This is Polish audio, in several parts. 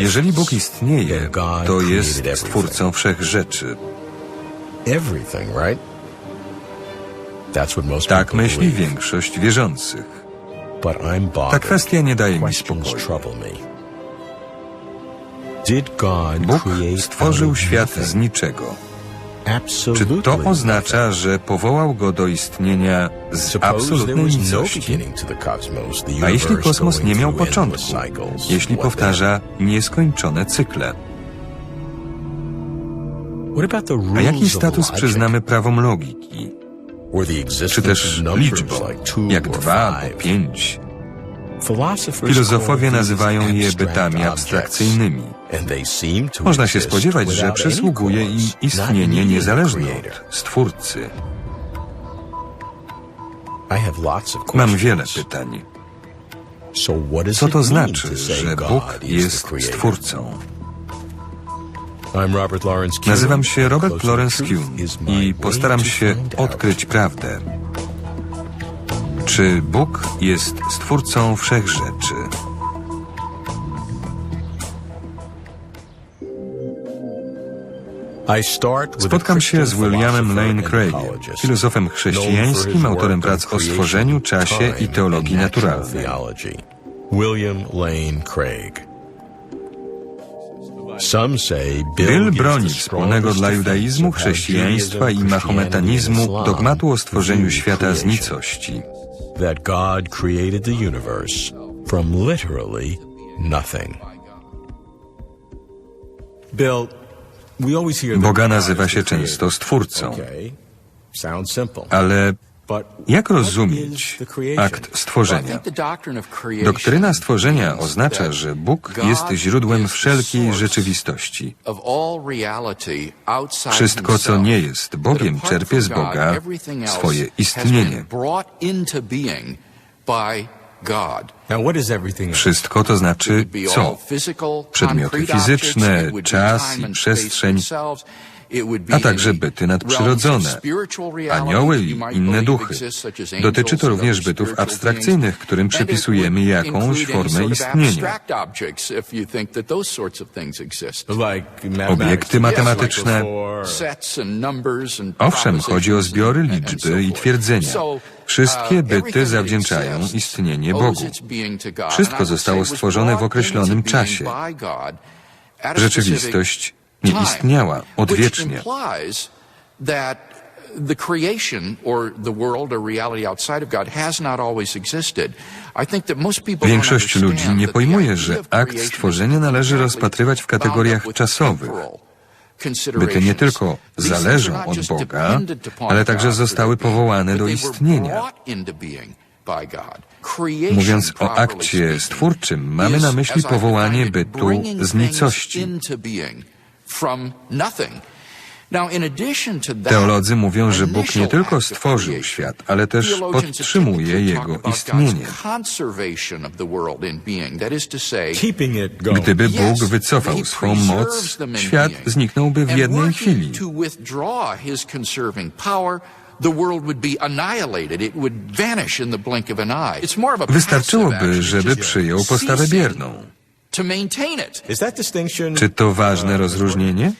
Jeżeli Bóg istnieje, to jest stwórcą what most Tak myśli większość wierzących. Ta kwestia nie daje mi spokoju. Bóg stworzył świat z niczego. Czy to oznacza, że powołał go do istnienia z absolutnej no nicości? the A jeśli kosmos nie miał początku, jeśli powtarza nieskończone cykle? A jaki status przyznamy prawom logiki? Czy też two jak dwa albo pięć? Filozofowie nazywają je bytami abstrakcyjnymi. Można się spodziewać, że przysługuje im istnienie niezależne od Stwórcy. Mam wiele pytań. Co to znaczy, że Bóg jest? Stwórcą? Nazywam się Robert Lawrence Kuhn i postaram się odkryć prawdę. Czy Bóg jest Stwórcą with a Spotkam się z Williamem Lane Craigiem, filozofem chrześcijańskim, autorem prac o stworzeniu, czasie i teologii naturalnej. William Lane Craig. Bill broni wspólnego dla judaizmu, chrześcijaństwa i mahometanizmu dogmatu o stworzeniu świata z nicości. That God created the universe from literally nothing. Bill, we always hear that Boga God nazywa is się the creator. często Stwórcą, Okay, sounds simple. ale But jak rozumieć akt stworzenia? Doktryna stworzenia oznacza, że Bóg jest źródłem wszelkiej rzeczywistości. Wszystko, co nie jest Bogiem, czerpie z Boga swoje istnienie. Wszystko to znaczy co? Przedmioty fizyczne, czas i przestrzeń, a także byty nadprzyrodzone, anioły i inne duchy. Dotyczy to również bytów abstrakcyjnych, którym przypisujemy jakąś formę istnienia. Obiekty matematyczne. Owszem, chodzi o zbiory, liczby i twierdzenia. Wszystkie byty zawdzięczają istnienie Bogu. Wszystko zostało stworzone w określonym czasie. Rzeczywistość nie istniała odwiecznie. The creation or the world or reality outside of God has not always existed. Większość ludzi nie pojmuje, że akt stworzenia należy rozpatrywać w kategoriach czasowych. Byty nie tylko zależą od Boga, ale także zostały powołane do istnienia. Mówiąc o akcie stwórczym, mamy na myśli powołanie bytu z nicości. Teolodzy mówią, że Bóg nie tylko stworzył świat, ale też podtrzymuje jego about istnienie. God's conservation of the world in being. That is to say, keeping it going. Gdyby Yes, Bóg wycofał he swą moc, świat zniknąłby w jednej chwili. to withdraw his conserving power, the world would be annihilated. It would vanish in the blink of an eye. It's more of a passive Wystarczyłoby, żeby przyjął postawę bierną. Czy to ważne rozróżnienie?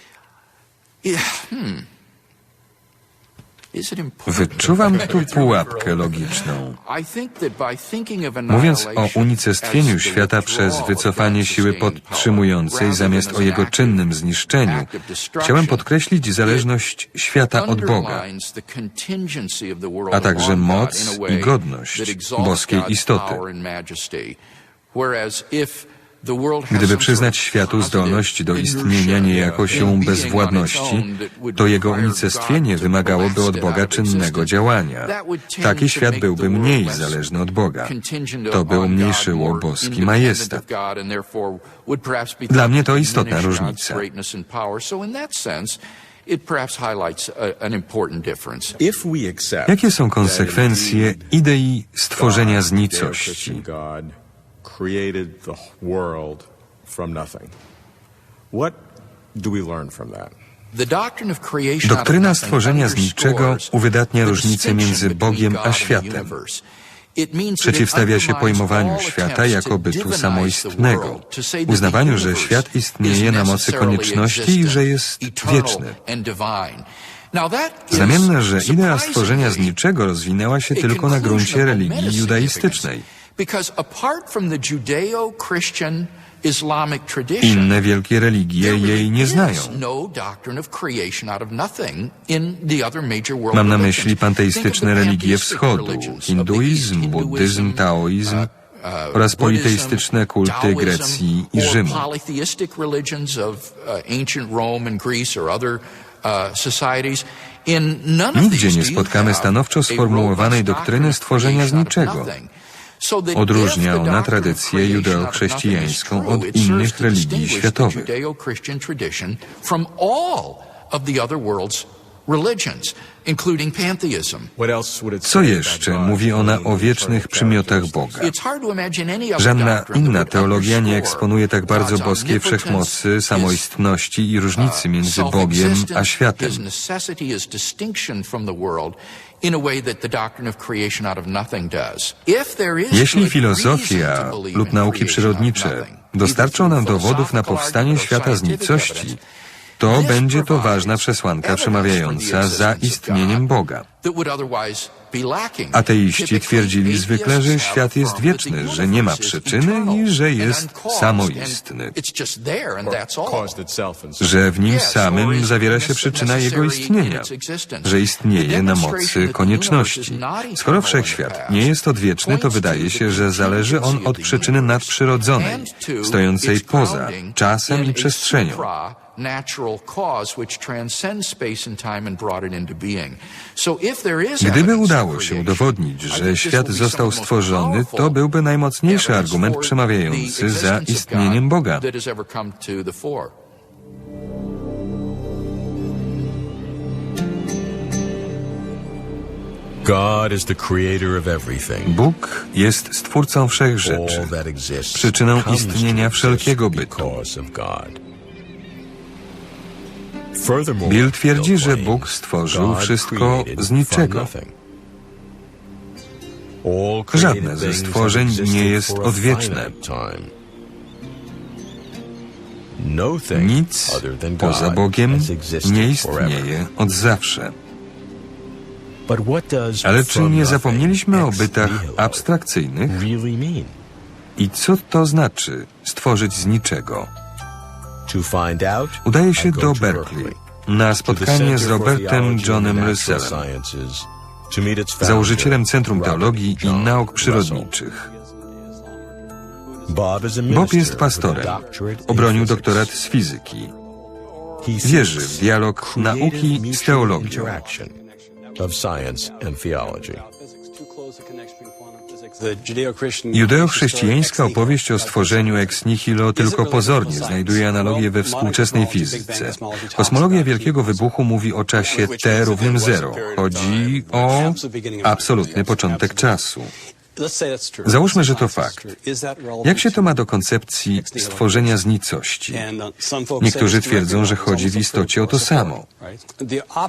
Yeah, hmm. Is it important? Wyczuwam tu pułapkę logiczną. I think that by thinking of Mówiąc o unicestwieniu świata przez wycofanie siły podtrzymującej zamiast o jego czynnym zniszczeniu, chciałem podkreślić zależność świata od Boga, underlines the contingency of the world a także moc in a way i godność that exalts boskiej God's istoty. power and majesty. Whereas if the world has Gdyby przyznać światu zdolność do istnienia niejako siłą bezwładności, to jego unicestwienie wymagałoby od Boga czynnego działania. Taki świat byłby mniej zależny od Boga. To by umniejszyło boski majestat. Dla mnie to istotna różnica. Jakie są konsekwencje idei stworzenia z nicości? Created the world from nothing. What do we learn from that? The doctrine of creation out of Doktryna nothing stworzenia z niczego uwydatnia the różnicę między Bogiem a and the światem. Przeciwstawia się pojmowaniu świata jako bytu samoistnego, uznawaniu, że świat istnieje na mocy konieczności i że jest wieczny. Znamienne, że idea stworzenia z niczego rozwinęła się tylko na gruncie religii judaistycznej. Inne wielkie religie jej nie znają. Mam na myśli panteistyczne religie wschodu, hinduizm, buddyzm, taoizm oraz politeistyczne kulty Grecji i Rzymu. Nigdzie nie spotkamy stanowczo sformułowanej doktryny stworzenia z niczego. Odróżnia ona tradycję judeo-chrześcijańską od innych religii światowych. Co jeszcze mówi ona o wiecznych przymiotach Boga? Żadna inna teologia nie eksponuje tak bardzo boskiej wszechmocy, samoistności i różnicy między Bogiem a światem. Jeśli filozofia lub nauki przyrodnicze dostarczą nam dowodów na powstanie świata z nicości, to będzie to ważna przesłanka przemawiająca za istnieniem Boga. Ateiści twierdzili zwykle, że świat jest wieczny, że nie ma przyczyny i że jest samoistny. Że w nim samym zawiera się przyczyna jego istnienia, że istnieje na mocy konieczności. Skoro wszechświat nie jest odwieczny, to wydaje się, że zależy on od przyczyny nadprzyrodzonej, stojącej poza czasem i przestrzenią natural cause which transcends space and time and brought it into being. So if there is Gdyby udało się udowodnić, że świat został stworzony, to byłby najmocniejszy argument przemawiający za istnieniem Boga. Bóg jest stwórcą wszech rzeczy, przyczyną istnienia wszelkiego bytu. Bill twierdzi, że Bóg stworzył wszystko z niczego. Żadne ze stworzeń nie jest odwieczne. Nic poza Bogiem nie istnieje od zawsze. Ale czy nie zapomnieliśmy o bytach abstrakcyjnych? I co to znaczy stworzyć z niczego? Udaje się do Berkeley na spotkanie z Robertem Johnem Russellem, założycielem Centrum Teologii i Nauk Przyrodniczych. Bob jest pastorem. Obronił doktorat z fizyki. Wierzy w dialog nauki z teologią. Judeo-chrześcijańska opowieść o stworzeniu ex nihilo tylko pozornie znajduje analogię we współczesnej fizyce. Kosmologia Wielkiego Wybuchu mówi o czasie T równym zero. Chodzi o absolutny początek czasu. Załóżmy, że to fakt. Jak się to ma do koncepcji stworzenia z nicości? Niektórzy twierdzą, że chodzi w istocie o to samo.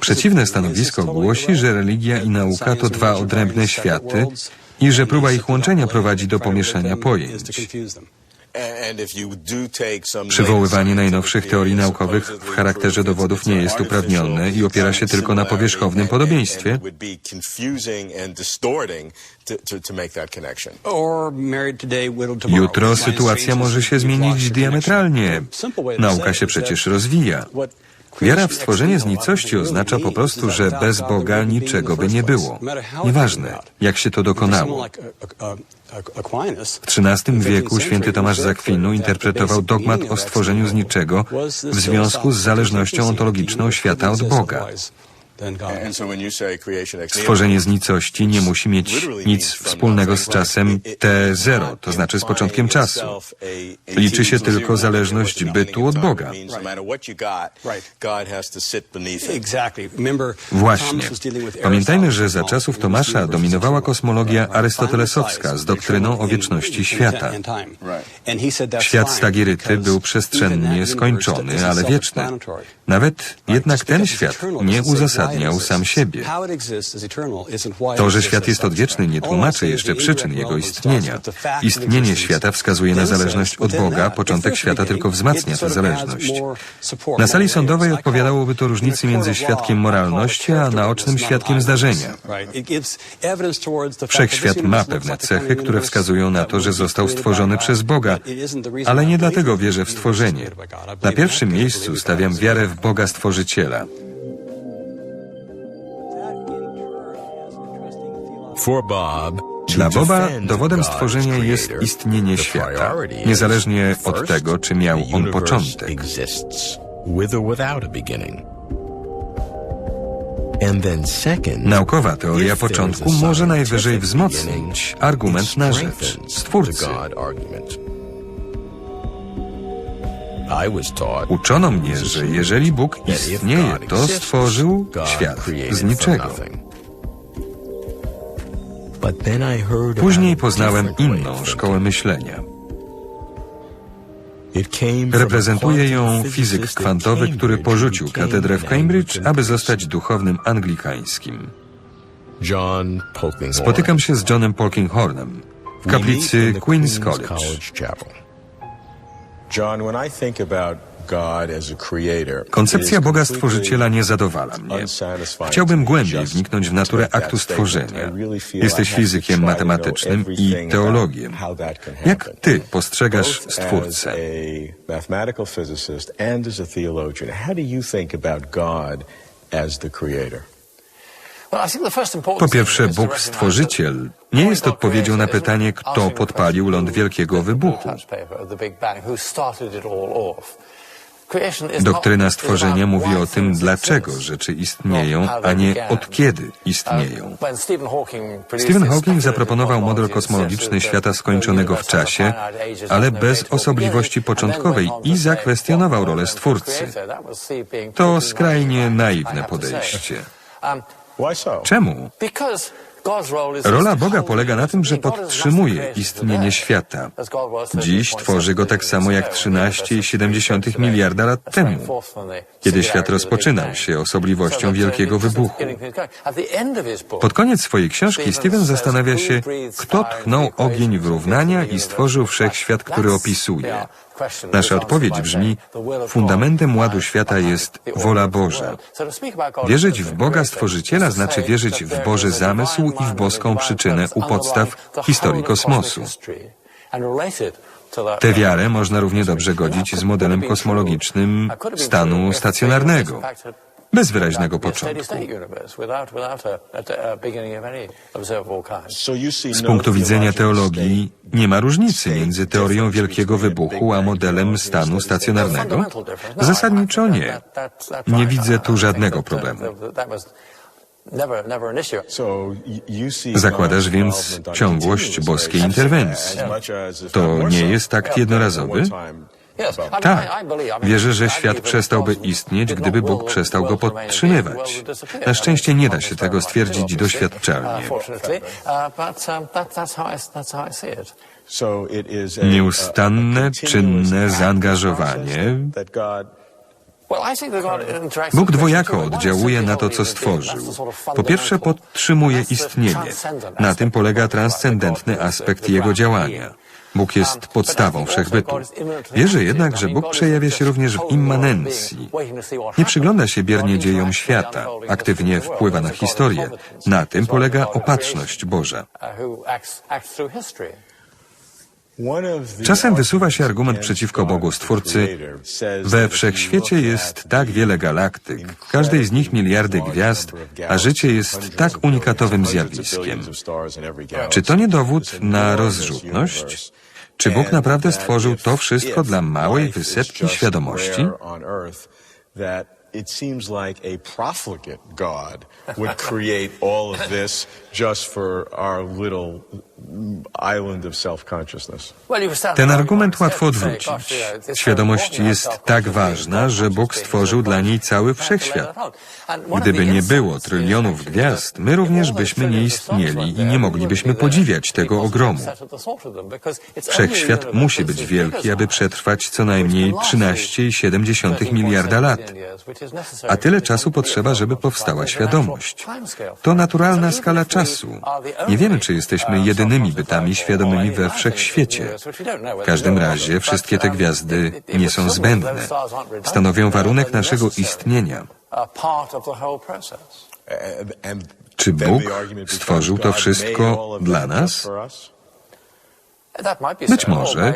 Przeciwne stanowisko głosi, że religia i nauka to dwa odrębne światy, i że próba ich łączenia prowadzi do pomieszania pojęć. Przywoływanie najnowszych teorii naukowych w charakterze dowodów nie jest uprawnione i opiera się tylko na powierzchownym podobieństwie. Jutro sytuacja może się zmienić diametralnie. Nauka się przecież rozwija. Wiara w stworzenie z nicości oznacza po prostu, że bez Boga niczego by nie było. Nieważne, jak się to dokonało. W XIII wieku święty Tomasz z Akwinu interpretował dogmat o stworzeniu z niczego w związku z zależnością ontologiczną świata od Boga. Stworzenie z nicości nie musi mieć nic wspólnego z czasem T0, to znaczy z początkiem czasu. Liczy się tylko zależność bytu od Boga. Właśnie. Pamiętajmy, że za czasów Tomasza dominowała kosmologia arystotelesowska z doktryną o wieczności świata. Świat Stagiryty był przestrzennie skończony, ale wieczny. Nawet jednak ten świat nie uzasadnia uzasadniał sam siebie. To, że świat jest odwieczny, nie tłumaczy jeszcze przyczyn jego istnienia. Istnienie świata wskazuje na zależność od Boga, początek świata tylko wzmacnia tę zależność. Na sali sądowej odpowiadałoby to różnicy między świadkiem moralności a naocznym świadkiem zdarzenia. Wszechświat ma pewne cechy, które wskazują na to, że został stworzony przez Boga, ale nie dlatego wierzę w stworzenie. Na pierwszym miejscu stawiam wiarę w Boga Stworzyciela. Dla Boba dowodem stworzenia jest istnienie świata, niezależnie od tego, czy miał on początek. Naukowa teoria początku może najwyżej wzmocnić argument na rzecz Stwórcy. Uczono mnie, że jeżeli Bóg istnieje, to stworzył świat z niczego. Później poznałem inną szkołę myślenia. Reprezentuje ją fizyk kwantowy, który porzucił katedrę w Cambridge, aby zostać duchownym anglikańskim. Spotykam się z Johnem Polkinghornem w kaplicy Queen's College. Koncepcja Boga Stworzyciela nie zadowala mnie. Chciałbym głębiej wniknąć w naturę aktu stworzenia. Jesteś fizykiem matematycznym i teologiem. about how that can Jak happen. ty postrzegasz Stwórcę? As a mathematical physicist and as a theologian, how do you think about God as the creator? Po pierwsze, Bóg Stworzyciel nie jest odpowiedzią na pytanie, kto podpalił ląd Wielkiego Wybuchu. Doktryna stworzenia mówi o tym, dlaczego rzeczy istnieją, a nie od kiedy istnieją. Stephen Hawking zaproponował model kosmologiczny świata skończonego w czasie, ale bez osobliwości początkowej i zakwestionował rolę Stwórcy. To skrajnie naiwne podejście. Czemu? Rola Boga polega na tym, że podtrzymuje istnienie świata. Dziś tworzy go tak samo jak 13,7 miliarda lat temu, kiedy świat rozpoczynał się osobliwością Wielkiego Wybuchu. Pod koniec swojej książki Steven zastanawia się, kto tchnął ogień wyrównania i stworzył wszechświat, który opisuje. Nasza odpowiedź brzmi, fundamentem ładu świata jest wola Boża. Wierzyć w Boga Stworzyciela znaczy wierzyć w Boży zamysł i w boską przyczynę u podstaw historii kosmosu. Tę wiarę można równie dobrze godzić z modelem kosmologicznym stanu stacjonarnego, bez wyraźnego początku. Z no punktu widzenia teologii nie ma różnicy między teorią Wielkiego Wybuchu a modelem stanu stacjonarnego? Zasadniczo nie. Nie widzę tu żadnego problemu. Y- see Zakładasz więc ciągłość boskiej interwencji. To nie jest akt jednorazowy? Tak, wierzę, że świat przestałby istnieć, gdyby Bóg przestał go podtrzymywać. Na szczęście nie da się tego stwierdzić doświadczalnie. Nieustanne, czynne zaangażowanie Bóg dwojako oddziałuje na to, co stworzył. Po pierwsze, podtrzymuje istnienie. Na tym polega transcendentny aspekt jego działania. Bóg jest podstawą wszechbytu. Wierzę jednak, że Bóg przejawia się również w immanencji. Nie przygląda się biernie dziejom świata, aktywnie wpływa na historię. Na tym polega opatrzność Boża. Czasem wysuwa się argument przeciwko Bogu Stwórcy. We wszechświecie jest tak wiele galaktyk, w każdej z nich miliardy gwiazd, a życie jest tak unikatowym zjawiskiem. Czy to nie dowód na rozrzutność? Czy Bóg naprawdę stworzył to wszystko dla małej wysepki świadomości? Ten argument łatwo odwrócić. Świadomość jest tak ważna, że Bóg stworzył dla niej cały wszechświat. Gdyby nie było trylionów gwiazd, my również byśmy nie istnieli i nie moglibyśmy podziwiać tego ogromu. Wszechświat musi być wielki, aby przetrwać co najmniej 13,7 miliarda lat. A tyle czasu potrzeba, żeby powstała świadomość. To naturalna skala czasu. Nie wiemy, czy jesteśmy jedynymi bytami świadomymi we wszechświecie. W każdym razie wszystkie te gwiazdy nie są zbędne. Stanowią warunek naszego istnienia. Czy Bóg stworzył to wszystko dla nas? Być może,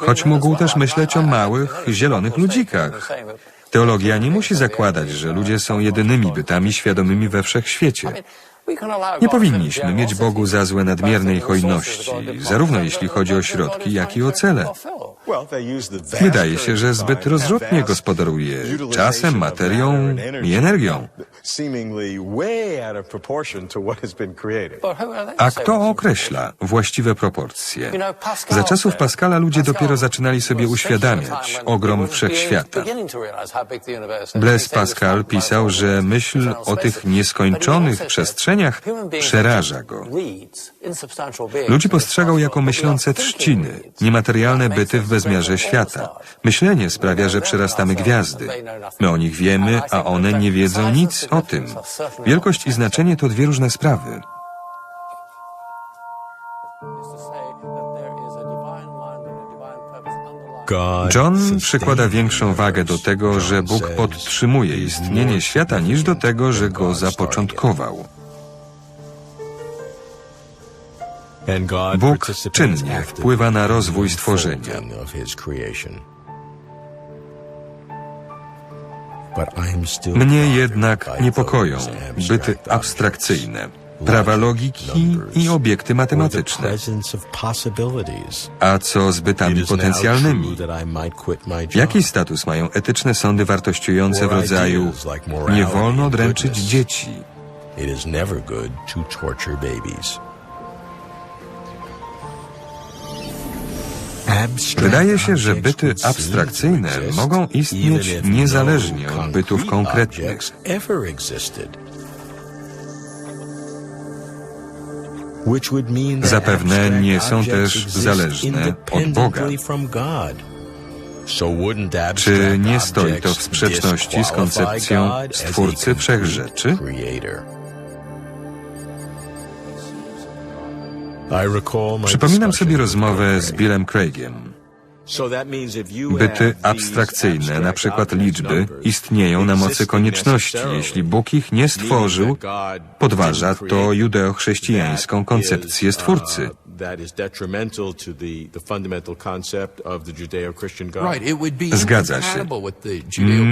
choć mógł też myśleć o małych, zielonych ludzikach. Teologia nie musi zakładać, że ludzie są jedynymi bytami świadomymi we wszechświecie. Nie powinniśmy mieć Bogu za złe nadmiernej hojności, zarówno jeśli chodzi o środki, jak i o cele. Wydaje się, że zbyt rozrzutnie gospodaruje czasem, materią i energią. A kto określa właściwe proporcje? Za czasów Pascala ludzie dopiero zaczynali sobie uświadamiać ogrom wszechświata. Blaise Pascal pisał, że myśl o tych nieskończonych przestrzeniach przeraża go. Ludzi postrzegał jako myślące trzciny, niematerialne byty w bezmiarze świata. Myślenie sprawia, że przerastamy gwiazdy. My o nich wiemy, a one nie wiedzą nic o tym. Wielkość i znaczenie to dwie różne sprawy. John przykłada większą wagę do tego, że Bóg podtrzymuje istnienie świata, niż do tego, że go zapoczątkował. Bóg czynnie wpływa na rozwój stworzenia. Mnie jednak niepokoją byty abstrakcyjne, prawa logiki i obiekty matematyczne. A co z bytami potencjalnymi? Jaki status mają etyczne sądy wartościujące w rodzaju nie wolno dręczyć dzieci? It is never good to torture babies. Wydaje się, że byty abstrakcyjne mogą istnieć niezależnie od bytów konkretnych. Zapewne nie są też zależne od Boga. Czy nie stoi to w sprzeczności z koncepcją Stwórcy Wszechrzeczy? Przypominam sobie rozmowę z Billem Craigiem. Byty abstrakcyjne, na przykład liczby, istnieją na mocy konieczności. Jeśli Bóg ich nie stworzył, podważa to judeochrześcijańską koncepcję Stwórcy. Zgadza się.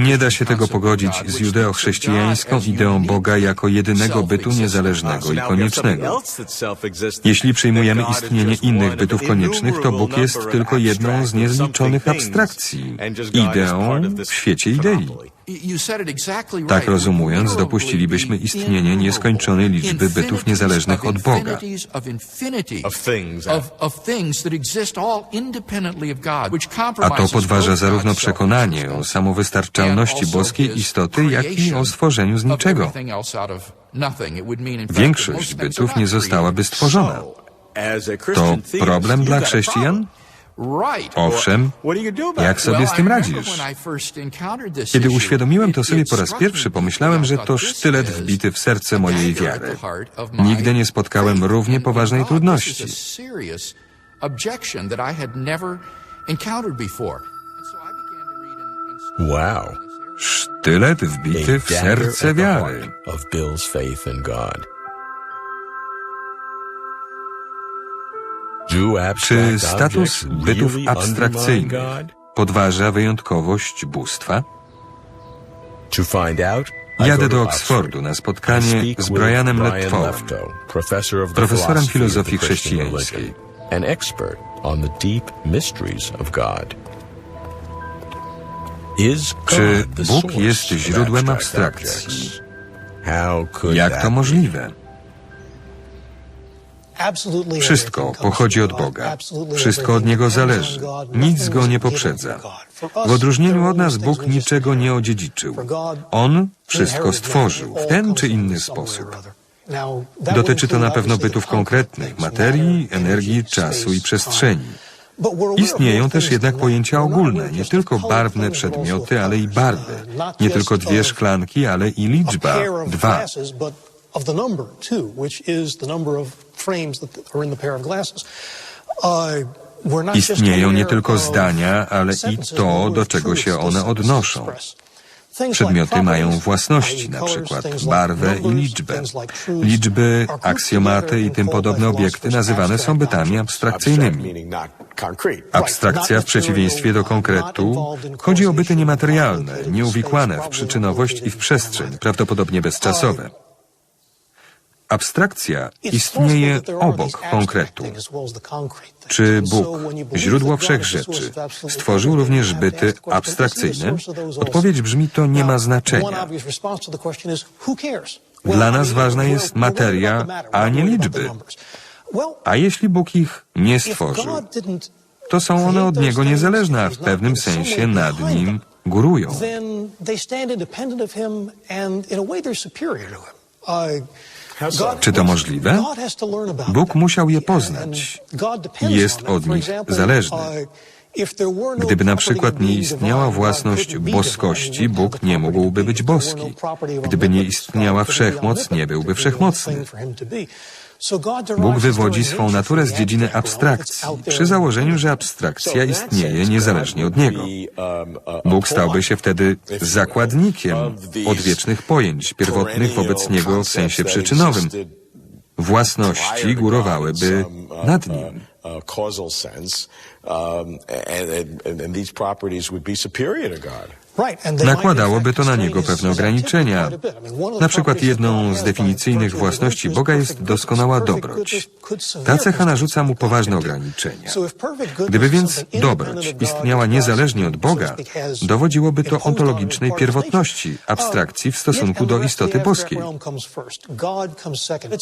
Nie da się tego pogodzić z judeochrześcijańską ideą Boga jako jedynego bytu niezależnego i koniecznego. Jeśli przyjmujemy istnienie innych bytów koniecznych, to Bóg jest tylko jedną z niezliczonych abstrakcji, ideą w świecie idei. Tak rozumując, dopuścilibyśmy istnienie nieskończonej liczby bytów niezależnych od Boga. A to podważa zarówno przekonanie o samowystarczalności boskiej istoty, jak i o stworzeniu z niczego. Większość bytów nie zostałaby stworzona. To problem dla chrześcijan? Owszem, jak sobie z tym radzisz? Kiedy uświadomiłem to sobie po raz pierwszy, pomyślałem, że to sztylet wbity w serce mojej wiary. Nigdy nie spotkałem równie poważnej trudności. Wow. Sztylet wbity w serce wiary. Czy status bytów abstrakcyjnych podważa wyjątkowość bóstwa? Jadę do Oksfordu na spotkanie z Brianem Lettow, profesorem filozofii chrześcijańskiej. Czy Bóg jest źródłem abstrakcji? Jak to możliwe? Wszystko pochodzi od Boga. Wszystko od Niego zależy. Nic Go nie poprzedza. W odróżnieniu od nas Bóg niczego nie odziedziczył. On wszystko stworzył w ten czy inny sposób. Dotyczy to na pewno bytów konkretnych, materii, energii, czasu i przestrzeni. Istnieją też jednak pojęcia ogólne, nie tylko barwne przedmioty, ale i barwy. Nie tylko dwie szklanki, ale i liczba dwa. Of the number two, which is the number of frames that are in the pair of glasses. Uh, we're not just Istnieją nie tylko zdania, ale i to, do czego się one odnoszą. Przedmioty mają własności, na przykład barwę i liczbę. Liczby, aksjomaty i tym podobne obiekty nazywane są bytami abstrakcyjnymi. Abstrakcja w przeciwieństwie do konkretu chodzi o byty niematerialne, nieuwikłane w przyczynowość i w przestrzeń, prawdopodobnie bezczasowe. Abstrakcja istnieje obok konkretu. Czy Bóg, źródło wszech rzeczy, stworzył również byty abstrakcyjne? Odpowiedź brzmi to nie ma znaczenia. Dla nas ważna jest materia, a nie liczby. A jeśli Bóg ich nie stworzył, to są one od Niego niezależne, a w pewnym sensie nad Nim górują. Czy to możliwe? Bóg musiał je poznać jest od nich zależny. Gdyby na przykład nie istniała własność boskości, Bóg nie mógłby być boski. Gdyby nie istniała wszechmoc, nie byłby wszechmocny. Bóg wywodzi swą naturę z dziedziny abstrakcji, przy założeniu, że abstrakcja istnieje niezależnie od Niego. Bóg stałby się wtedy zakładnikiem odwiecznych pojęć, pierwotnych wobec Niego w sensie przyczynowym. Własności górowałyby nad Nim. causal sense, um, and these properties would be superior to God. Nakładałoby to na niego pewne ograniczenia. Na przykład jedną z definicyjnych własności Boga jest doskonała dobroć. Ta cecha narzuca mu poważne ograniczenia. Gdyby więc dobroć istniała niezależnie od Boga, dowodziłoby to ontologicznej pierwotności, nature. abstrakcji w stosunku do istoty boskiej.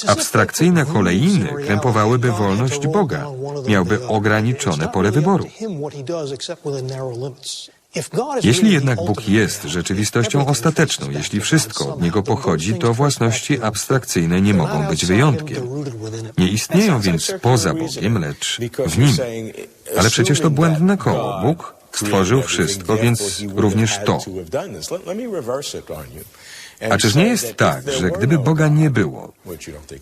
Abstrakcyjne reality. krępowałyby wolność Boga. Miałby ograniczone pole wyboru. Jeśli jednak Bóg jest rzeczywistością ostateczną, jeśli wszystko od Niego pochodzi, to własności abstrakcyjne nie mogą być wyjątkiem. Nie istnieją więc poza Bogiem, lecz w Nim. Ale przecież to błędne koło. Bóg stworzył wszystko, więc również to. A czyż nie jest tak, że gdyby Boga nie było,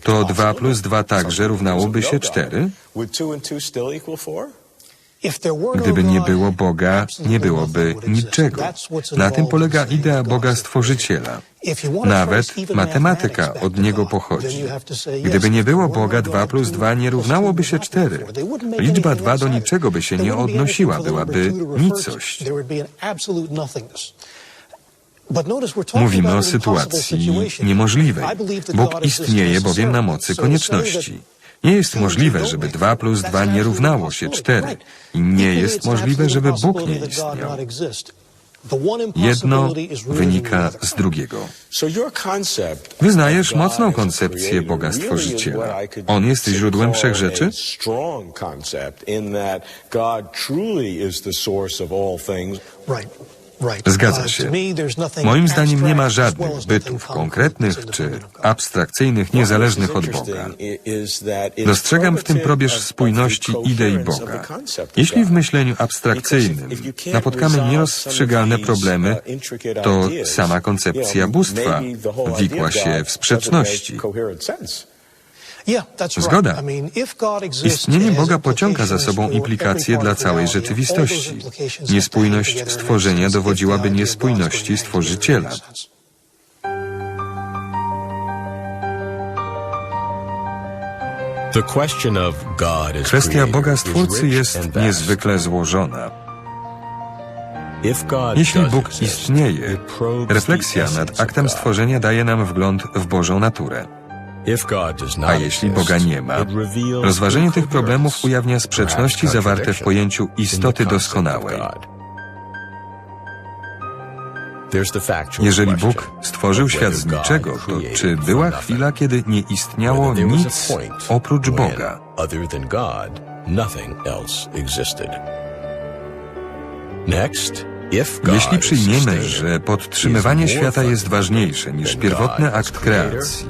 to 2 plus 2 także równałoby się 4? Gdyby nie było Boga, nie byłoby niczego. Na tym polega idea Boga Stworzyciela. Nawet matematyka od Niego pochodzi. Gdyby nie było Boga, 2 plus 2 nie równałoby się 4. Liczba 2 do niczego by się nie odnosiła, byłaby nicość. Mówimy o sytuacji niemożliwej. Bóg istnieje bowiem na mocy konieczności. Nie jest możliwe, żeby 2 plus 2 nie równało się 4. I nie jest możliwe, żeby Bóg nie istniał. Jedno wynika z drugiego. Wyznajesz mocną koncepcję Boga Stworzyciela. On jest źródłem wszech rzeczy? Zgadza się. Moim zdaniem nie ma żadnych bytów konkretnych czy abstrakcyjnych niezależnych od Boga. Dostrzegam w tym probierz spójności idei Boga. Jeśli w myśleniu abstrakcyjnym napotkamy nierozstrzygalne problemy, to sama koncepcja bóstwa wikła się w sprzeczności. Zgoda. Istnienie Boga pociąga za sobą implikacje dla całej rzeczywistości. Niespójność stworzenia dowodziłaby niespójności Stworzyciela. Kwestia Boga Stwórcy jest niezwykle złożona. Jeśli Bóg istnieje, refleksja nad aktem stworzenia daje nam wgląd w Bożą naturę. A jeśli Boga nie ma, rozważenie tych problemów ujawnia sprzeczności zawarte w pojęciu istoty doskonałej. Jeżeli Bóg stworzył świat z niczego, to czy była chwila, kiedy nie istniało nic oprócz Boga? Jeśli przyjmiemy, że podtrzymywanie świata jest ważniejsze niż pierwotny akt kreacji,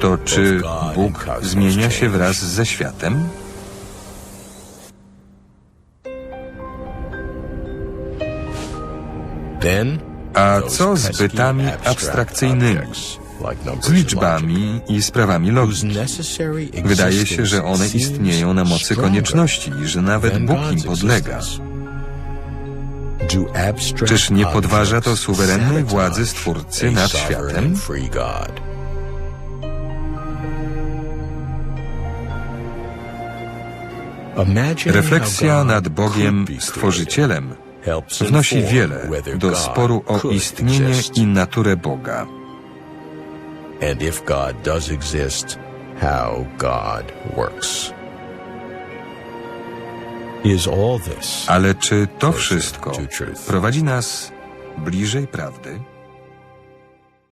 to czy Bóg zmienia się wraz ze światem? A co z bytami abstrakcyjnymi, z liczbami i sprawami logiki? Wydaje się, że one istnieją na mocy konieczności i że nawet Bóg im podlega. Czyż nie podważa to suwerennej władzy Stwórcy nad światem? Refleksja nad Bogiem, Stworzycielem, wnosi wiele do sporu o istnienie i naturę Boga. And if God does exist, how God works. Ale czy to wszystko prowadzi nas bliżej prawdy?